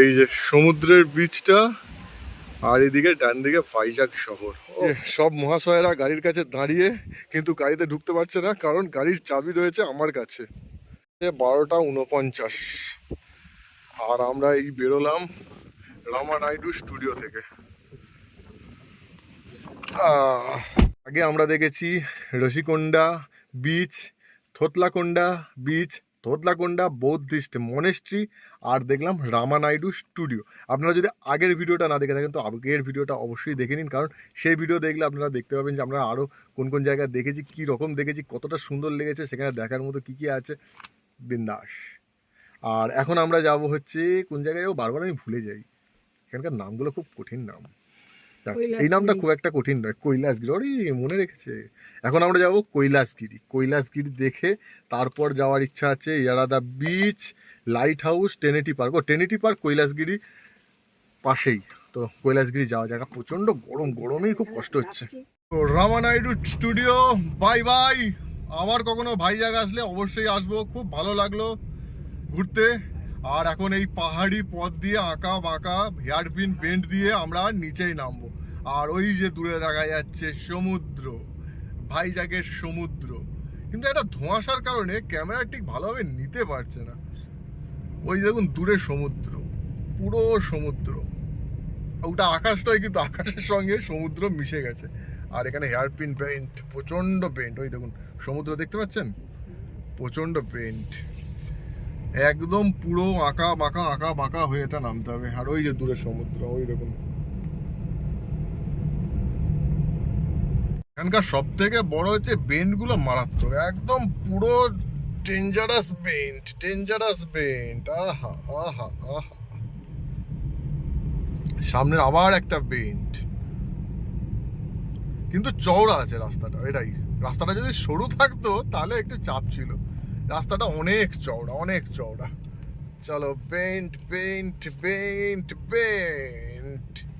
এই যে সমুদ্রের বীচটা আর এদিকে ডান দিকে ভাইজাগ শহর। সব মহাশয়েরা গাড়ির কাছে দাঁড়িয়ে কিন্তু গাড়িতে ঢুকতে পারছে না, কারণ গাড়ির চাবি রয়েছে আমার কাছে। বারোটা উনপঞ্চাশ। আর আমরা এই বেরোলাম রামা নাইডু স্টুডিও থেকে আগে আমরা দেখেছি Rushikonda beach Thotlakonda beach Thotlakonda buddhist monastery আর দেখলাম রামানাইডু স্টুডিও। আপনারা যদি আগের ভিডিওটা না দেখে থাকেন, তো আগের ভিডিওটা অবশ্যই দেখে নিন, কারণ সেই ভিডিও দেখলে আপনারা দেখতে পাবেন যে আমরা আরও কোন কোন জায়গায় দেখেছি, কী রকম দেখেছি, কতটা সুন্দর লেগেছে, সেখানে দেখার মতো কী কী আছে। বিন্দাস। আর এখন আমরা যাব হচ্ছে কোন জায়গায় বারবার আমি ভুলে যাই। এখানকার নামগুলো খুব কঠিন নাম। এই নামটা খুব একটা কঠিন নয় কৈলাসগিরি ওরে মনে রেখেছে। এখন আমরা যাব কৈলাসগিরি। কৈলাসগিরি দেখে তারপর যাওয়ার ইচ্ছা আছে Yarada beach lighthouse Tenneti park. ও টেনেটি পার্ক কৈলাসগিরি পাশেই। তো কৈলাসগিরি যাওয়া জায়গা প্রচণ্ড গরম গরমেই খুব কষ্ট হচ্ছে। তো রামানাইডু স্টুডিও বাই বাই। আমার কখনো ভাই জায়গা আসলে অবশ্যই আসব খুব ভালো লাগল ঘুরতে। আর এখন এই পাহাড়ি পথ দিয়ে আঁকা বাঁকা হেয়ারপিন বেন্ড দিয়ে আমরা নিচেই নামবো। আর ওই যে দূরে দেখা যাচ্ছে সমুদ্র, ভাইজাগের সমুদ্র। কিন্তু একটা ধোঁয়াশার কারণে ক্যামেরা ঠিক ভালোভাবে নিতে পারছে না। ওই দেখুন, দূরে সমুদ্র, পুরো সমুদ্র। ওটা আকাশটাই কিন্তু আকাশের সঙ্গে সমুদ্র মিশে গেছে। আর এখানে হেয়ারপিন পেন্ট প্রচণ্ড পেন্ট ওই দেখুন, সমুদ্র দেখতে পাচ্ছেন? প্রচণ্ড পেন্ট একদম পুরো আঁকা, বাঁকা আঁকা, বাঁকা হয়ে এটা নামতে হবে। আর ওই যে দূরে সমুদ্র, ওই দেখুন। এখানকার সব থেকে বড় হচ্ছে বেন্ডগুলো মারাত্মক। একদম পুরো ডেঞ্জারাস বেন্ট ডেঞ্জারাস বেন্ট। আহা আহা আহা। সামনের আবার একটা বেন্ট। কিন্তু চওড়া আছে রাস্তাটা, এটাই। রাস্তাটা যদি সরু থাকতো, তাহলে একটু চাপ ছিল। রাস্তাটা অনেক চওড়া অনেক চওড়া। চলো বেন্ট বেন্ট বেন্ট পেন্ট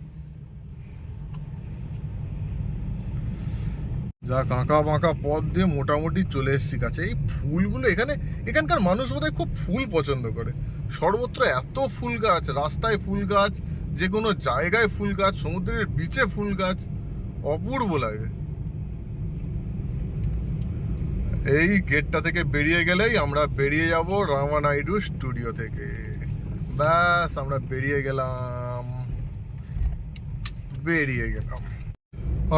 যাক কাঁকা বাঁকা পথ দিয়ে মোটামুটি চলে এসেছি কাছে। এই ফুলগুলো এখানে, এখানকার মানুষ বোধহয় খুব ফুল পছন্দ করে। সর্বত্র এত ফুল গাছ, রাস্তায় ফুল গাছ, যে কোনো জায়গায় ফুল গাছ, সমুদ্রের বিচে ফুল গাছ, অপূর্ব লাগে। এই গেটটা থেকে বেরিয়ে গেলেই আমরা বেরিয়ে যাব রামানাইডু স্টুডিও থেকে। ব্যাস, আমরা বেরিয়ে গেলাম। বেরিয়ে গেলাম।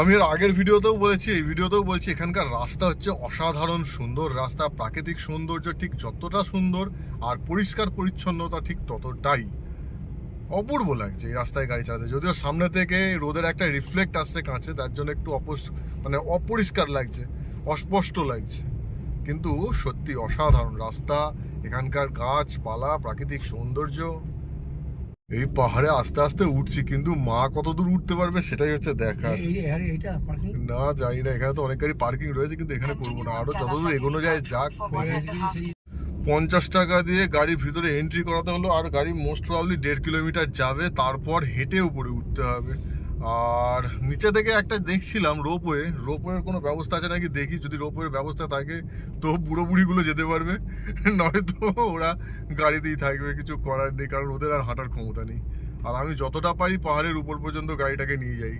আমি এর আগের ভিডিওতেও বলেছি, এই ভিডিওতেও বলছি, এখানকার রাস্তা হচ্ছে অসাধারণ সুন্দর রাস্তা, প্রাকৃতিক সৌন্দর্য ঠিক যতটা সুন্দর আর পরিষ্কার পরিচ্ছন্নতা ঠিক ততটাই অপূর্ব লাগছে এই রাস্তায় গাড়ি চালাতে। যদিও সামনে থেকে রোদের একটা রিফ্লেক্ট আসছে কাঁচে, তার জন্য একটু অপস মানে অপরিষ্কার লাগছে, অস্পষ্ট লাগছে। কিন্তু সত্যি অসাধারণ রাস্তা, এখানকার গাছপালা, প্রাকৃতিক সৌন্দর্য। এই পাহাড়ে আস্তে আস্তে উঠছি কিন্তু মা কত দূর উঠতে পারবে সেটাই হচ্ছে দেখার? না জানি না এখানে তো অনেক গাড়ি পার্কিং রয়েছে কিন্তু এখানে করব না। আরও যতদূর এগোনো যায় যাক। পঞ্চাশ টাকা দিয়ে গাড়ির ভিতরে এন্ট্রি করাতে হলো আর গাড়ি মোস্ট প্রবলি দেড় কিলোমিটার যাবে তারপর হেঁটে উপরে উঠতে হবে। আর নিচে থেকে একটা দেখছিলাম রোপওয়ে, রোপওয়ের কোনো ব্যবস্থা আছে নাকি? দেখি যদি রোপওয়ের ব্যবস্থা থাকে তো বুড়ো বুড়িগুলো যেতে পারবে। নয়তো ওরা গাড়িতেই থাকবে, কিছু করার নেই, কারণ ওদের আর হাঁটার ক্ষমতা নেই। আর আমি যতটা পারি পাহাড়ের উপর পর্যন্ত গাড়িটাকে নিয়ে যাই।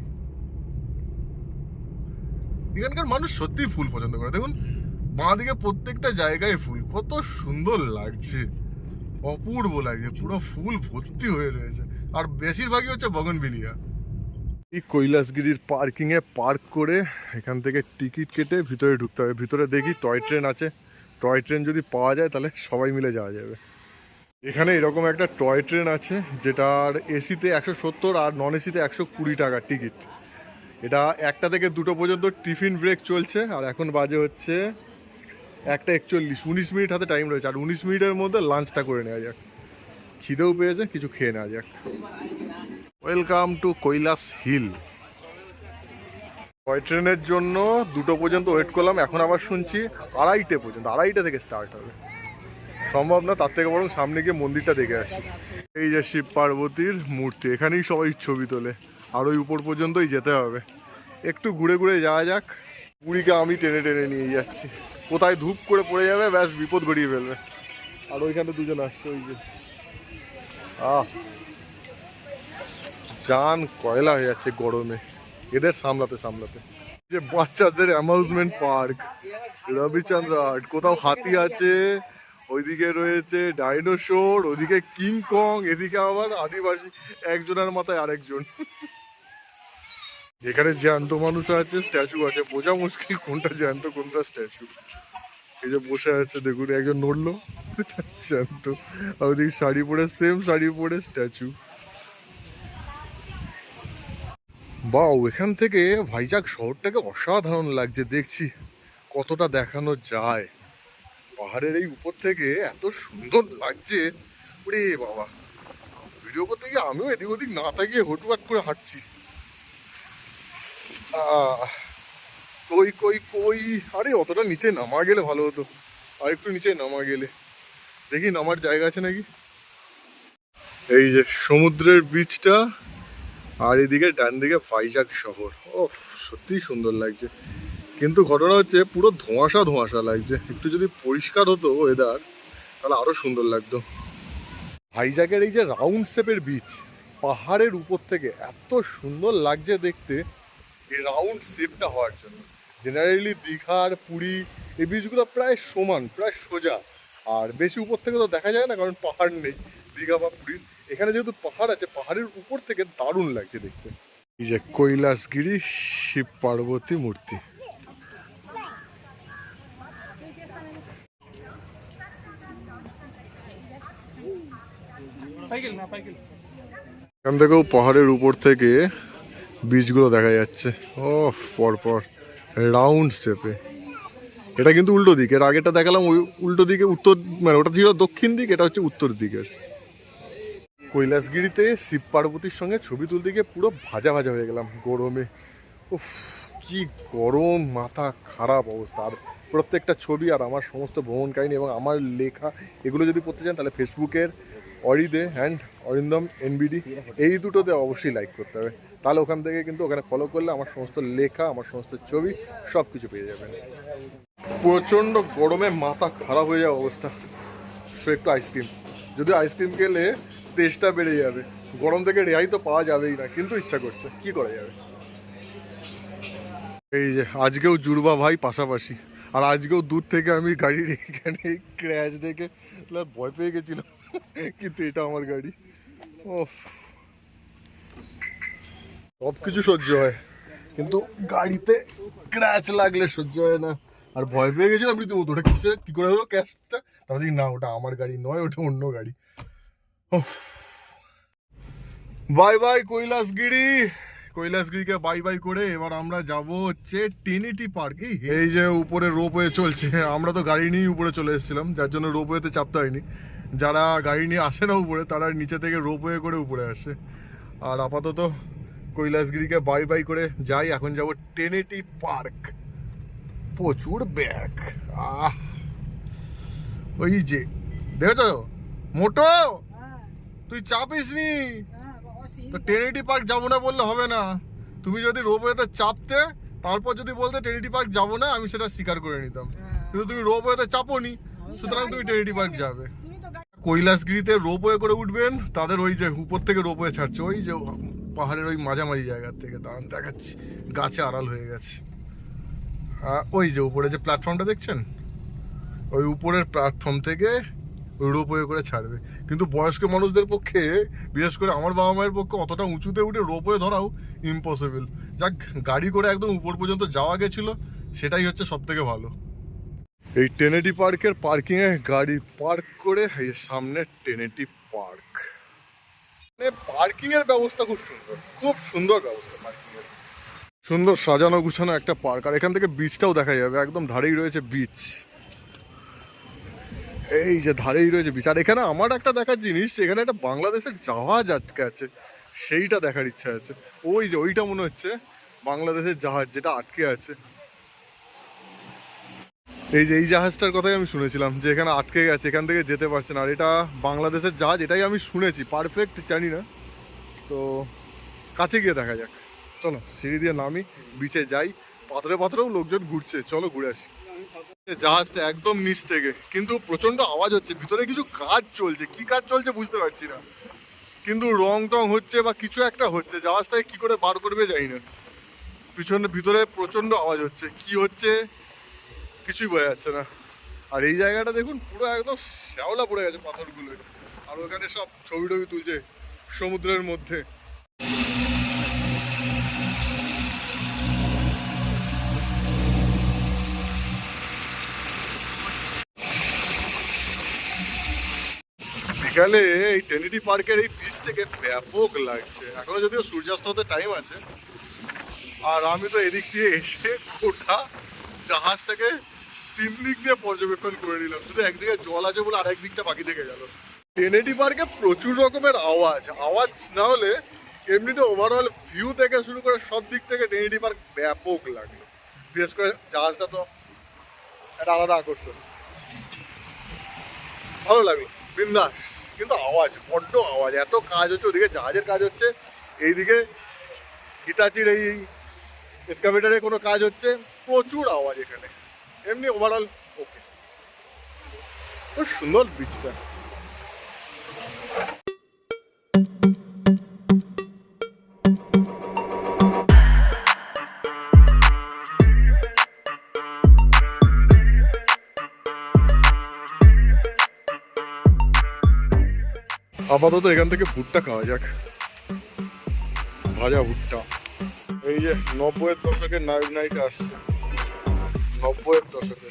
এখানকার মানুষ সত্যিই ফুল পছন্দ করে। দেখুন বাঁ দিকে প্রত্যেকটা জায়গায় ফুল। কত সুন্দর লাগছে। অপূর্ব লাগছে। পুরো ফুল ভর্তি হয়ে রয়েছে। আর বেশিরভাগই হচ্ছে বগনভিলিয়া। এই কৈলাসগিরির পার্কিং এ পার্ক করে এখান থেকে টিকিট কেটে ভিতরে ঢুকতে হবে। ভিতরে দেখি টয় ট্রেন আছে। টয় ট্রেন যদি পাওয়া যায় তাহলে সবাই মিলে যাওয়া যাবে। এখানে এরকম একটা টয় ট্রেন আছে যেটার এসিতে একশো সত্তর আর নন এসিতে একশো কুড়ি টাকা টিকিট। এটা একটা থেকে দুটো পর্যন্ত টিফিন ব্রেক চলছে আর এখন বাজে হচ্ছে একটা একচল্লিশ, উনিশ মিনিট হাতে টাইম রয়েছে। আর উনিশ মিনিটের মধ্যে লাঞ্চটা করে নেওয়া যাক। খিদেও পেয়েছে, কিছু খেয়ে নেওয়া যাক। Welcome to Kailash hill toy ট্রেনের জন্য দুটো পর্যন্ত ওয়েট করলাম, এখন আবার শুনছি আড়াইটে পর্যন্ত, আড়াইটে থেকে স্টার্ট হবে। সম্ভব না, তার থেকে বরং সামনে গিয়ে মন্দিরটা দেখে আসি। এই যে শিব পার্বতীর মূর্তি, এখানেই সবাই ছবি তোলে, আর ওই উপর পর্যন্তই যেতে হবে। একটু ঘুরে ঘুরে যাওয়া যাক পুরীকে আমি টেনে টেনে নিয়ে যাচ্ছি। কোথায় ধূপ করে পড়ে যাবে, ব্যাস বিপদ গড়িয়ে ফেলবে। আর ওইখানে দুজন আসছে, ওই যে। আহ জান কয়লা হয়ে যাচ্ছে গরমে। এদের সামলাতে সামলাতে। যে বাচ্চাদের অ্যামাউজমেন্ট পার্ক রবিচন্দ্র আর্ট, কোথাও হাতি আছে, ওইদিকে রয়েছে ডাইনোসর কিং কং এদিকে আবার আদিবাসী, একজনের মাথায় আরেকজন। এখানে জ্যান্ত মানুষ আছে স্ট্যাচু আছে। বোঝা মুশকিল কোনটা জ্যান্ত, কোনটা স্ট্যাচু এই যে বসে আছে, দেখুন, একজন নড়লো। জ্যান্ত। আর ওদিকে শাড়ি পরে সেম শাড়ি পরে স্ট্যাচু বাও এখান থেকে ভাইজাগ শহরটাকে অসাধারণ লাগছে, দেখছি। কতটা দেখানো যায়। পাহাড়ের এই উপর থেকে এত সুন্দর লাগছে। ওরে বাবা। ভিডিও করতে গিয়ে আমিও এদিক ওদিক না তাকিয়ে হটুয়াট করে হাঁটছি। কই কই কই? আরে, অতটা নিচে নামা গেলে ভালো হতো। আর একটু নিচে নামা গেলে। দেখি নামার জায়গা আছে নাকি? এই যে সমুদ্রের বিচটা আর এদিকে ডান দিকে ভাইজাগ শহর। ও সত্যিই সুন্দর লাগছে। কিন্তু ঘটনা হচ্ছে, পুরো ধোঁয়াশা ধোঁয়াশা লাগছে। একটু যদি পরিষ্কার হতো ওয়েদার তাহলে আরও সুন্দর লাগতো। ভাইজাগের এই যে রাউন্ড শেপের বিচ পাহাড়ের উপর থেকে এত সুন্দর লাগছে দেখতে, এই রাউন্ড শেপটা হওয়ার জন্য। জেনারেলি দীঘার, পুরী, এই বিচগুলো প্রায় সমান, প্রায় সোজা। আর বেশি উপর থেকে তো দেখা যায় না, কারণ পাহাড় নেই। দীঘা বা পুরীর এখানে যেহেতু পাহাড় আছে পাহাড়ের উপর থেকে দারুণ লাগছে দেখতে। এই যে কৈলাসগিরি শিব পার্বতী মূর্তি। এখান থেকেও পাহাড়ের উপর থেকে বীজগুলো দেখা যাচ্ছে। ও পরপর রাউন্ড শেপে। এটা কিন্তু উল্টো দিক এর আগেটা দেখালাম ওই উল্টো দিকে উত্তর মানে ওটা ছিল দক্ষিণ দিক এটা হচ্ছে উত্তর দিকের। কৈলাসগিরিতে শিব পার্বতীর সঙ্গে ছবি তুলতে গিয়ে পুরো ভাজা ভাজা হয়ে গেলাম গরমে। উফ, কি গরম, মাথা খারাপ অবস্থা। আর প্রত্যেকটা ছবি আর আমার সমস্ত ভ্রমণ কাহিনী এবং আমার লেখা, এগুলো যদি পড়তে চান তাহলে ফেসবুকের অরিদে অ্যান্ড অরিন্দম এনবিডি এই দুটোতে অবশ্যই লাইক করতে হবে। তাহলে ওখান থেকে কিন্তু ওখানে ফলো করলে আমার সমস্ত লেখা, আমার সমস্ত ছবি সব কিছু পেয়ে যাবেন। প্রচণ্ড গরমে মাথা খারাপ হয়ে যাওয়া অবস্থা। সো একটু আইসক্রিম যদি আইসক্রিম খেলে টেস্টটা বেড়ে যাবে। গরম থেকে রেহাই তো পাওয়া যাবেই না, কিন্তু ইচ্ছা করছে। কি করা যাবে? এই যে, আজকেও জুড়বা ভাই পাশাপাশি। আর আজকেও দূর থেকে আমি গাড়ির এখানে ক্র্যাশ দেখে ভয় পেয়ে গেছিলাম কিন্তু এটা আমার গাড়ি। ও সব কিছু সহ্য হয়। কিন্তু গাড়িতে ক্র্যাচ লাগলে সহ্য হয় না। আর ভয় পেয়ে গেছিলাম রীতিমতো। ওটা কিসে কি করে হলো তারপর দেখি না, ওটা আমার গাড়ি নয়, ওটা অন্য গাড়ি। Bye bye Kailasagiri. কৈলাসগিরিকে bye bye করে এবার আমরা যাব হচ্ছে টিনিটি পার্ক। এই যে উপরে রোপওয়ে চলছে, আমরা তো গাড়ি নিয়েই উপরে চলে এসেছিলাম, যার জন্য রোপওয়েতে চাপতে হয়নি। যারা গাড়ি নিয়ে আসে না উপরে, তারা নিচে থেকে রোপওয়ে করে উপরে আসে। আর আপাতত কৈলাসগিরিকে বাই বাই করে যাই, এখন যাব টেনেটি পার্ক। প্রচুর ব্যাগ, আহ। ওই যে, দেখেছ? মোটো! তুই চাপিস নি? তো টেনিটি পার্ক যাব না বললে হবে না। তুমি যদি রোপওয়েতে চাপতে তারপর যদি বলতে টেনিটি পার্ক যাব না আমি সেটা স্বীকার করে নিতাম। কিন্তু তুমি রোপওয়েতে চাপোনি সুতরাং তুমি টেনিটি পার্ক যাবে। কৈলাসগিরিতে রোপওয়ে করে উঠবেন তাদের ওই যে উপর থেকে রোপওয়ে ছাড়ছে ওই যে পাহাড়ের ওই মাঝামাঝি জায়গার থেকে দাঁড়ান দেখাচ্ছি। গাছে আড়াল হয়ে গেছে। ওই যে উপরে যে প্ল্যাটফর্মটা দেখছেন? ওই উপরের প্ল্যাটফর্ম থেকে রোপওয়ে করে ছাড়বে। কিন্তু বয়স্ক মানুষদের পক্ষে, বিশেষ করে আমার বাবা মায়ের পক্ষে অতটা উঁচুতে উঠে রোপওয়ে ধরাও ইম্পসিবল যাক, গাড়ি করে একদম উপর পর্যন্ত যাওয়া গেছিল, সেটাই হচ্ছে সব থেকে ভালো। এই টেনেটি পার্কের পার্কিং এ গাড়ি পার্ক করে সামনে টেনেটি পার্ক মানে পার্কিং এর ব্যবস্থা খুব সুন্দর খুব সুন্দর ব্যবস্থা পার্কিং এর। সুন্দর সাজানো গুছানো একটা পার্ক আর এখান থেকে বিচটাও দেখা যাবে, একদম ধারেই রয়েছে বিচ এই যে ধারেই রয়েছে বিচার এখানে আমার একটা দেখার জিনিস, এখানে একটা বাংলাদেশের জাহাজ আটকে আছে, সেইটা দেখার ইচ্ছা আছে। ওই যে, ওইটা মনে হচ্ছে বাংলাদেশের জাহাজ যেটা আটকে আছে। এই যে, এই জাহাজটার কথাই আমি শুনেছিলাম, যে এখানে আটকে গেছে, এখান থেকে যেতে পারছে না। আর এটা বাংলাদেশের জাহাজ, এটাই আমি শুনেছি পারফেক্ট জানি না। তো, কাছে গিয়ে দেখা যাক। চলো, সিঁড়ি দিয়ে নামি বিচে যাই, পাথরে পাথরেও লোকজন ঘুরছে, চলো ঘুরে আসি। জাহাজটা একদম নিচ থেকে। কিন্তু প্রচণ্ড আওয়াজ হচ্ছে, ভিতরে কিছু কাজ চলছে। কি কাজ চলছে বুঝতে পারছি না। কিন্তু রং টং হচ্ছে বা কিছু একটা হচ্ছে জাহাজটাকে কি করে বার করবে জানি না। পিছনে, ভিতরে প্রচণ্ড আওয়াজ হচ্ছে। কি হচ্ছে? কিছুই বোঝা যাচ্ছে না। আর এই জায়গাটা দেখুন, পুরো একদম শ্যাওলা পড়ে গেছে পাথরগুলো। আর ওখানে সব ছবি টবি তুলছে সমুদ্রের মধ্যে। বিকালে এই টেনিটি পার্কের এই বিচ থেকে ব্যাপক লাগছে। এখনও যদিও সূর্যাস্ত হতে টাইম আছে, আর আমি তো এদিক দিয়ে এসে গোটা জাহাজটাকে তিন দিক দিয়ে পর্যবেক্ষণ করে নিলাম। শুধু একদিকে জল আছে বলে আরেক দিকটা বাকি থেকে গেল। টেনেটি পার্কে প্রচুর রকমের আওয়াজ। আওয়াজ না হলে এমনিতে ওভারঅল ভিউ থেকে শুরু করে সব দিক থেকে টেনেটি পার্ক ব্যাপক লাগল বিশেষ করে জাহাজটা তো একটা আলাদা আকর্ষণ। ভালো লাগল। বিন্দাস। কিন্তু আওয়াজ, বড্ড আওয়াজ, এত কাজ হচ্ছে, ওদিকে জাহাজের কাজ হচ্ছে, এইদিকে হিটাচির এই এক্সকাভেটারে কোনো কাজ হচ্ছে, প্রচুর আওয়াজ এখানে, এমনি ওভারঅল ওকে খুব সুন্দর বিচটা আপাতত এখান থেকে ভুট্টা খাওয়া যাক। ভাজা ভুট্টা। এই যে নব্বইয়ের দশকের নায়ক নায়িকা আসছে। নব্বইয়ের দশকে।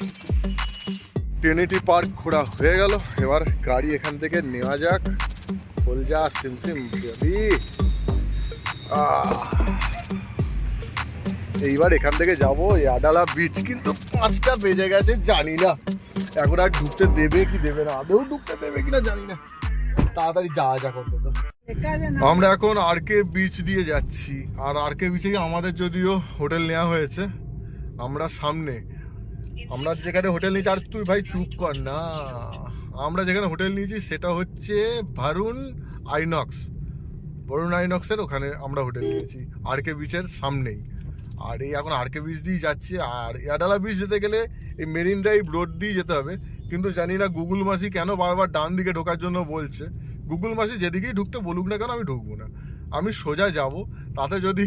টেনিটি পার্ক ঘোরা হয়ে গেল। এবার গাড়ি এখান থেকে নেওয়া যাক। খোলজা সিমসিম বেবি এইবার এখান থেকে যাব আডালা বিচ কিন্তু পাঁচটা বেজে গেছে, জানি না। এখন আর ঢুকতে দেবে কি দেবে না? আদৌ ঢুকতে দেবে কিনা জানি না। তাড়াতাড়ি যাওয়া যাক অন্তত। আমরা এখন আরকে বিচ দিয়ে যাচ্ছি। আর আরকে বিচেই আমাদের যদিও হোটেল নেওয়া হয়েছে, আমরা সামনে। আমরা যেখানে হোটেল নিয়েছি, আর তুই ভাই চুপ কর না। আমরা যেখানে হোটেল নিয়েছি, সেটা হচ্ছে ভারুন আইনক্স বরুণ আইনক্সের ওখানে আমরা হোটেল নিয়েছি আরকে বিচের সামনেই। আর এই এখন আরকে বিচ দিয়ে যাচ্ছে। আর ইয়াডালা বিচ যেতে গেলে এই মেরিন ড্রাইভ রোড দিয়ে যেতে হবে। কিন্তু জানি না গুগল মাসি কেন বারবার ডান দিকে ঢোকার জন্য বলছে। গুগল মাসি যেদিকেই ঢুকতে বলুক না কেন আমি ঢুকবো না। আমি সোজা যাব, তাতে যদি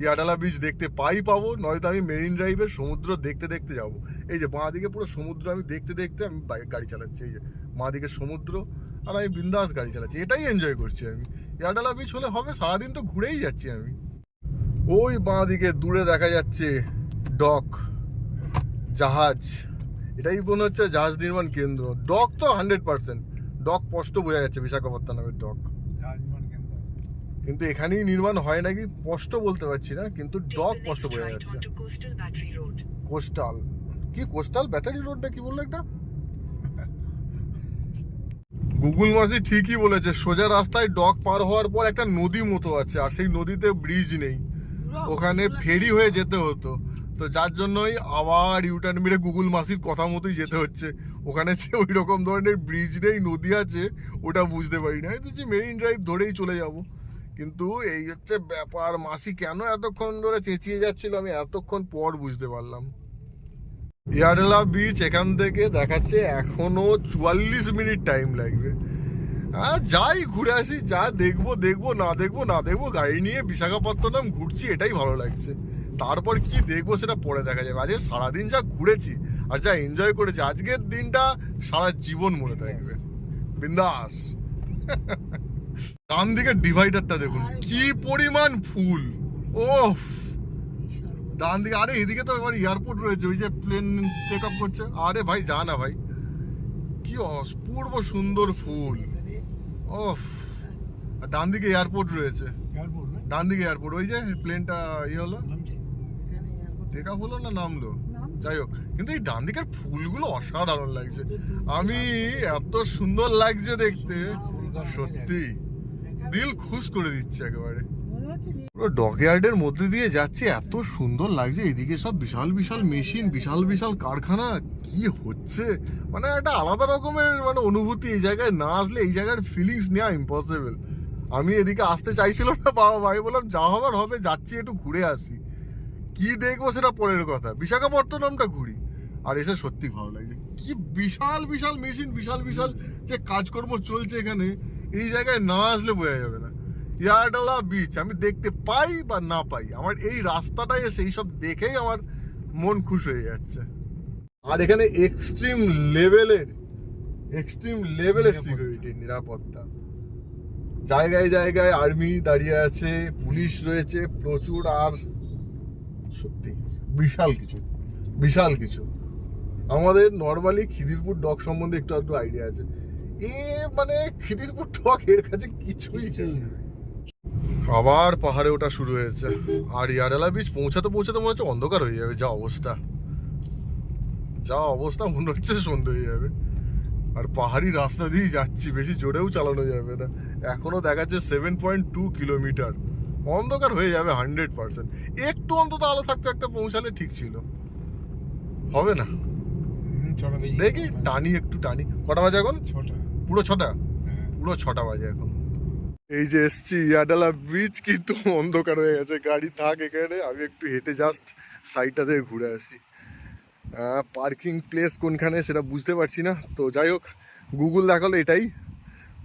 ইয়াডালা বিচ দেখতে পাই পাবো, নয়তো আমি মেরিন ড্রাইভের সমুদ্র দেখতে দেখতে যাব। এই যে বাঁ দিকে পুরো সমুদ্র, আমি দেখতে দেখতে আমি বাইক গাড়ি চালাচ্ছি। এই যে বাঁ দিকে সমুদ্র আর আমি বিন্দাস গাড়ি চালাচ্ছি। এটাই এনজয় করছি আমি। ইয়াডালা বিচ হলে হবে, সারাদিন তো ঘুরেই যাচ্ছি আমি। ওই বাঁ দিকে দূরে দেখা যাচ্ছে ডক জাহাজ। এটাই মনে হচ্ছে জাহাজ নির্মাণ কেন্দ্র। ডক তো হান্ড্রেড পার্সেন্ট। ডক স্পষ্ট বোঝা যাচ্ছে বিশাখাপত্তনমের ডক। কিন্তু এখানেই নির্মাণ হয় নাকি স্পষ্ট বলতে পারছি না কিন্তু ডক স্পষ্ট বোঝা যাচ্ছে. কোস্টাল। কি কোস্টাল? ব্যাটারি রোডটা কি বলল একটা? গুগল মাসি ঠিকই বলেছে সোজা রাস্তায় ডক পার হওয়ার পর একটা নদী মতো আছে আর সেই নদীতে ব্রিজ নেই। ওখানে ফেরি হয়ে যেতে হতো। তো যার জন্যই আবার ইউটার্ন মেরে গুগল মাসির কথা মতোই যেতে হচ্ছে। ওখানে যে ওই রকম ধরনের ব্রিজ নেই, নদী আছে, ওটা বুঝতে পারি না। এই যে মেরিন ড্রাইভ ধরেই চলে যাব। কিন্তু এই হচ্ছে ব্যাপার, মাসি কেন এতক্ষণ ধরে চেঁচিয়ে যাচ্ছিল, আমি এতক্ষণ পর বুঝতে পারলাম। ইয়ারলা বিচ এখান থেকে দেখাচ্ছে এখনও চুয়াল্লিশ মিনিট টাইম লাগবে। হ্যাঁ যাই ঘুরে আসি যা দেখব দেখব না দেখব না দেখব গাড়ি নিয়ে বিশাখাপত্তনম ঘুরছি এটাই ভালো লাগছে। তারপর কি দেখব সেটা পরে দেখা যাবে। আজকে সারাদিন যা ঘুরেছি আর যা এনজয় করেছি আজকের দিনটা সারা জীবন মনে থাকবে। বিন্দাস। ডান দিকে ডিভাইডারটা দেখুন কি পরিমাণ ফুল। ওফ। ডান দিকে আরে এদিকে তো এবার এয়ারপোর্ট রয়েছে ওই যে প্লেন টেক আপ করছে। আরে ভাই যা না ভাই। কি অপূর্ব সুন্দর ফুল। ওফ আর ডান দিকে এয়ারপোর্ট রয়েছে। ডান দিকে এয়ারপোর্ট ওই যে প্লেনটা ইয়ে হলো? টেক আপ হলো না নামলো? যাই হোক কিন্তু এই ডান দিকের ফুলগুলো অসাধারণ লাগছে। আমি এত সুন্দর লাগছে দেখতে। সত্যি দিল খুশ করে দিচ্ছে একেবারে। পুরো মধ্যে দিয়ে যাচ্ছে, এত সুন্দর লাগছে এদিকে সব বিশাল বিশাল মেশিন, বিশাল বিশাল কারখানা, কি হচ্ছে? মানে একটা আলাদা রকমের মানে অনুভূতি, এই জায়গায় না আসলে এই জায়গার ফিলিংস নেওয়া ইম্পসিবল আমি এদিকে আসতে চাইছিল না, বাবা ভাই বললাম, যা হবার হবে, যাচ্ছি, একটু ঘুরে আসি। কি দেখব সেটা পরের কথা। বিশাখাপট্টনমটা ঘুরি। আর এসে সত্যি ভালো লাগছে। কি বিশাল বিশাল মেশিন, বিশাল বিশাল যে কাজকর্ম চলছে এখানে, এই জায়গায় না আসলে বোঝা যাবে না। ইয়ারডালা বিচ আমি দেখতে পাই বা না পাই আমার এই রাস্তাটাই এসে এইসব দেখেই আমার মন খুশ হয়ে যাচ্ছে। আর এখানে এক্সট্রিম লেভেলের এক্সট্রিম লেভেলের। সিকিউরিটি নিরাপত্তা। জায়গায় জায়গায় আর্মি দাঁড়িয়ে আছে পুলিশ রয়েছে প্রচুর আর সত্যি বিশাল কিছু বিশাল কিছু। আমাদের নর্মালি খিদিরপুর ডগ সম্বন্ধে একটু একটু আইডিয়া আছে। এ মানে খিদিরপুর ডগ এর কাছে কিছুই কিছুই নেই। আবার পাহাড়ে ওঠা শুরু হয়েছে। আর ইয়ারেলা বিচ পৌঁছাতে পৌঁছাতে মনে হচ্ছে অন্ধকার হয়ে যাবে যা অবস্থা। যা অবস্থা মনে হচ্ছে সন্ধে হয়ে যাবে। আর পাহাড়ি রাস্তা দিয়েই যাচ্ছি বেশি জোরেও চালানো যাবে না। এখনও দেখাচ্ছে সেভেন পয়েন্ট টু কিলোমিটার অন্ধকার হয়ে যাবে হান্ড্রেড পার্সেন্ট একটু অন্তত আলো থাকতে থাকতে পৌঁছালে ঠিক ছিল। হবে না? দেখি টানি একটু টানি। কটা বাজে এখন? ছটা। পুরো ছটা? হ্যাঁ। পুরো ছটা বাজে এখন। এই যে এসছি, ইয়াডালা বিচ কিন্তু অন্ধকার হয়ে গেছে। গাড়ি থাক এখানে, আমি একটু হেঁটে জাস্ট সাইডটা থেকে ঘুরে আসি। পার্কিং প্লেস কোনখানে সেটা বুঝতে পারছি না। তো যাই হোক গুগল দেখাল এটাই।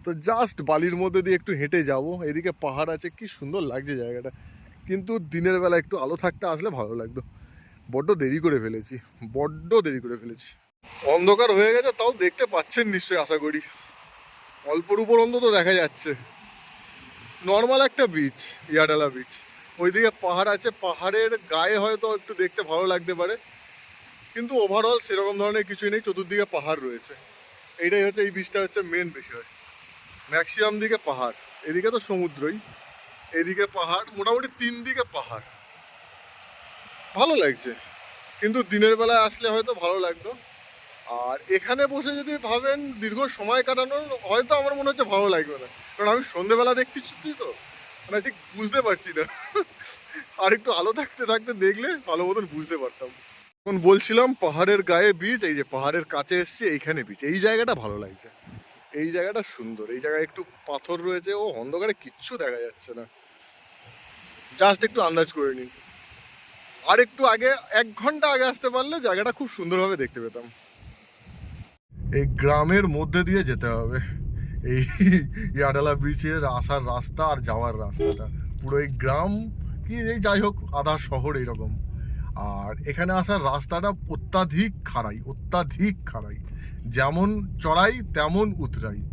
তো জাস্ট বালির মধ্যে দিয়ে একটু হেঁটে যাব। এদিকে পাহাড় আছে, কি সুন্দর লাগছে জায়গাটা। কিন্তু দিনের বেলা একটু আলো থাকতে আসলে ভালো লাগতো। বড্ড দেরি করে ফেলেছি, বড্ড দেরি করে ফেলেছি। অন্ধকার হয়ে গেছে, তাও দেখতে পাচ্ছেন নিশ্চয়ই, আশা করি। অল্পর উপর অন্তত দেখা যাচ্ছে। নর্মাল একটা বিচ ইয়াডালা বিচ ওইদিকে পাহাড় আছে, পাহাড়ের গায়ে হয়তো একটু দেখতে ভালো লাগতে পারে, কিন্তু ওভারঅল সেরকম ধরনের কিছুই নেই, চতুর্দিকে পাহাড় রয়েছে। এইটাই হচ্ছে, এই বিচটা হচ্ছে মেন বিষয়। ম্যাক্সিমাম দিকে পাহাড়, এদিকে তো সমুদ্রই, এদিকে পাহাড়, মোটামুটি তিন দিকে পাহাড়। ভালো লাগছে, কিন্তু দিনের বেলায় আসলে হয়তো ভালো লাগতো। আর এখানে বসে যদি ভাবেন দীর্ঘ সময় কাটানোর, হয়তো আমার মনে হচ্ছে ভালো লাগবে না। কারণ আমি সন্ধেবেলা দেখছি তো। মানে ঠিক বুঝতে পারছি না। আর একটু আলো থাকতে থাকতে দেখলে ভালো মতন বুঝতে পারতাম। এখন বলছিলাম, পাহাড়ের গায়ে বীজ, এই যে পাহাড়ের কাছে এসছি, এইখানে বীজ। এই জায়গাটা ভালো লাগছে। এই জায়গাটা সুন্দর। এই জায়গায় একটু পাথর রয়েছে। ও, অন্ধকারে কিচ্ছু দেখা যাচ্ছে না। জাস্ট একটু আন্দাজ করে নিন। আর একটু আগে, এক ঘণ্টা আগে আসতে পারলে জায়গাটা খুব সুন্দরভাবে দেখতে পেতাম। এই গ্রামের মধ্যে দিয়ে যেতে হবে। এই ইয়াডালা বিচের আসার রাস্তা আর যাওয়ার রাস্তাটা। পুরো এই গ্রাম কি, এই যাই হোক, আধা শহর এইরকম। আর এখানে আসার রাস্তাটা অত্যাধিক খাড়াই অত্যাধিক খাড়াই। যেমন চড়াই, তেমন উতরাই।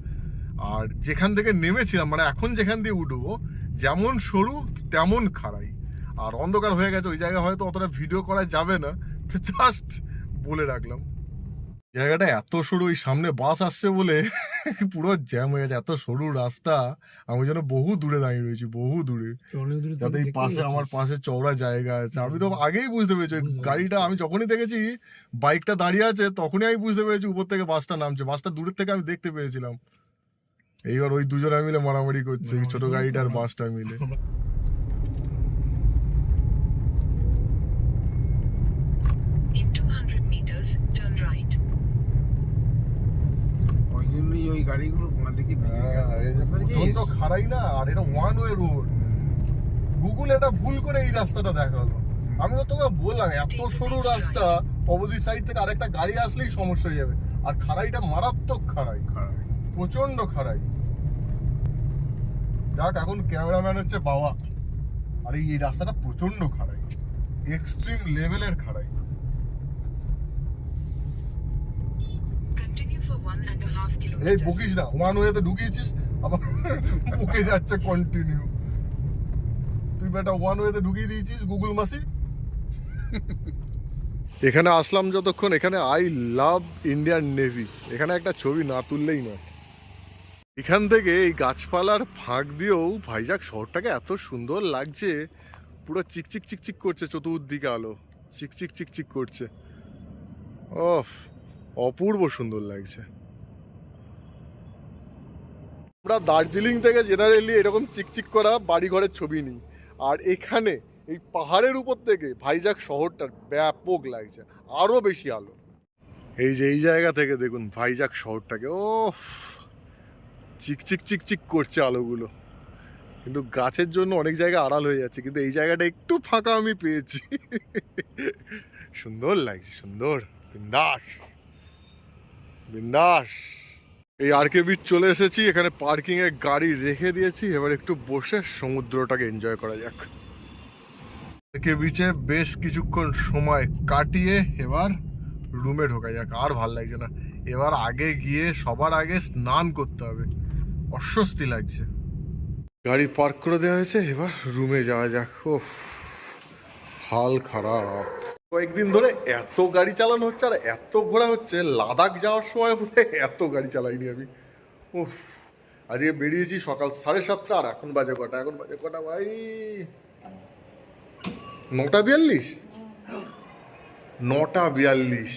আর যেখান থেকে নেমেছিলাম মানে এখন যেখান দিয়ে উঠবো, যেমন সরু, তেমন খাড়াই। আর অন্ধকার হয়ে গেছে, ওই জায়গায় হয়তো অতটা ভিডিও করা যাবে না। জাস্ট বলে রাখলাম। জায়গাটা এত সরু ওই সামনে বাস আসছে বলে পুরো জ্যাম হয়ে গেছে। এত সরু রাস্তা আমি যেন বহু দূরে দাঁড়িয়ে রয়েছি বহু দূরে। যাতে এই পাশে আমার পাশে চওড়া জায়গা আছে। আমি তো আগেই বুঝতে পেরেছি ওই গাড়িটা আমি যখনই দেখেছি বাইকটা দাঁড়িয়ে আছে তখনই আমি বুঝতে পেরেছি উপর থেকে বাসটা নামছে। বাসটা দূরের থেকে আমি দেখতে পেয়েছিলাম। এইবার ওই দুজনে মিলে মারামারি করছে ছোট গাড়িটা আর বাসটা মিলে। In 200 meters, turn right. ওই জন্যই ওই গাড়িগুলো বাঁ দিকে ভেঙে গেল। হ্যাঁ? প্রচণ্ড খারাই না আর এটা ওয়ান ওয়ে রোড গুগল এটা ভুল করে এই রাস্তাটা দেখাল। আমি তো তোকে বললাম এত সরু রাস্তা অপোজিট সাইড থেকে আরেকটা গাড়ি আসলেই সমস্যা হয়ে যাবে। আর খারাইটা মারাত্মক খারাই খারাপ। প্রচণ্ড খারাই যাক এখন ক্যামেরাম্যান হচ্ছে বাবা আর এই এই রাস্তাটা প্রচণ্ড খারাই এক্সট্রিম লেভেলের খারাই এই. বকিস না ওয়ান ওয়েতে ঢুকিয়েছিস আবার বকে যাচ্ছে কন্টিনিউ তুই বেটা ওয়ান ওয়েতে ঢুকিয়ে দিয়েছিস গুগল মাসি। এখানে আসলাম যতক্ষণ এখানে আই লাভ ইন্ডিয়ান নেভি এখানে একটা ছবি না তুললেই নয়। এখান থেকে এই গাছপালার ফাঁক দিয়েও ভাইজাক শহরটাকে এত সুন্দর লাগছে পুরো চিকচিক চিকচিক করছে চতুর্দিকে আলো। চিকচিক চিকচিক করছে। ওফ অপূর্ব সুন্দর লাগছে। আমরা দার্জিলিং থেকে জেনারেলি এরকম চিকচিক করা বাড়ি ঘরের ছবি নিই। আর এখানে এই পাহাড়ের উপর থেকে ভাইজাগ শহরটার ব্যাপক লাগছে, আরও বেশি আলো। এই যে এই জায়গা থেকে দেখুন ভাইজাগ শহরটাকে ও চিকচিক চিকচিক করছে আলোগুলো। কিন্তু গাছের জন্য অনেক জায়গায় আড়াল হয়ে যাচ্ছে, কিন্তু এই জায়গাটা একটু ফাঁকা আমি পেয়েছি। সুন্দর লাগছে, সুন্দর। বিন্দাস। বিন্দাস। এই আর কে বিচ চলে এসেছি, এখানে পার্কিং এ গাড়ি রেখে দিয়েছি, এবার একটু বসে সমুদ্রটাকে এনজয় করা যাক। আর কে বিচে বেশ কিছুক্ষণ সময় কাটিয়ে এবার রুমে ঢোকা যাক, আর ভালো লাগছে না। এবার আগে গিয়ে সবার আগে স্নান করতে হবে, অস্বস্তি লাগছে। গাড়ি পার্ক করে দেওয়া হয়েছে, এবার রুমে যাওয়া যাক ও হাল খারাপ। কয়েকদিন ধরে এত গাড়ি চালানো হচ্ছে আর এত ঘোরা হচ্ছে, লাদাখ যাওয়ার সময় বোধহয় এত গাড়ি চালাইনি আমি। উফ, আজকে বেরিয়েছি সকাল সাড়ে সাতটা আর এখন বাজে কটা, এখন বাজে কটা ভাই? নটা বিয়াল্লিশ? নটা বিয়াল্লিশ।